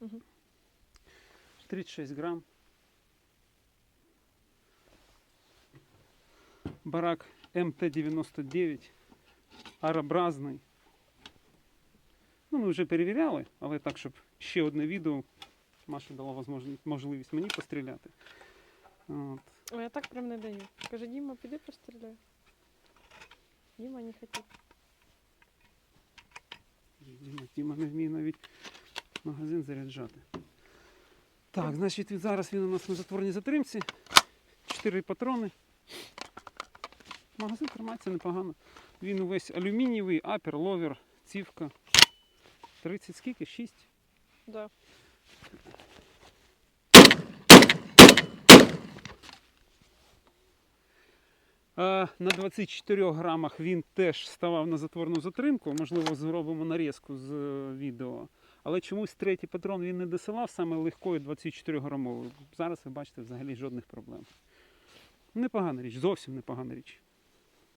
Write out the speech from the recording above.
Мгм. 36 грам. Барак МТ-99, аробразний. Ну, ми вже перевіряли, але так, щоб ще одне відео Маша дала возможно- можливість мені постріляти. От. Ой, я так прям не даю. Каже, Діма, піди постріляй. Діма не хотів. Діма, Діма не вміє навіть Магазин заряджати. Так, значить, зараз він у нас на затворній затримці. Чотири патрони. Магазин тримається непогано. Він увесь алюмінієвий, апер, ловер, цівка. 30 скільки? 6? Да. На 24 грамах він теж ставав на затворну затримку. Можливо, зробимо нарізку з е, відео. Але чомусь третій патрон він не досилав саме легкою 24 грамовою. Зараз ви бачите взагалі жодних проблем. Непогана річ, зовсім непогана річ.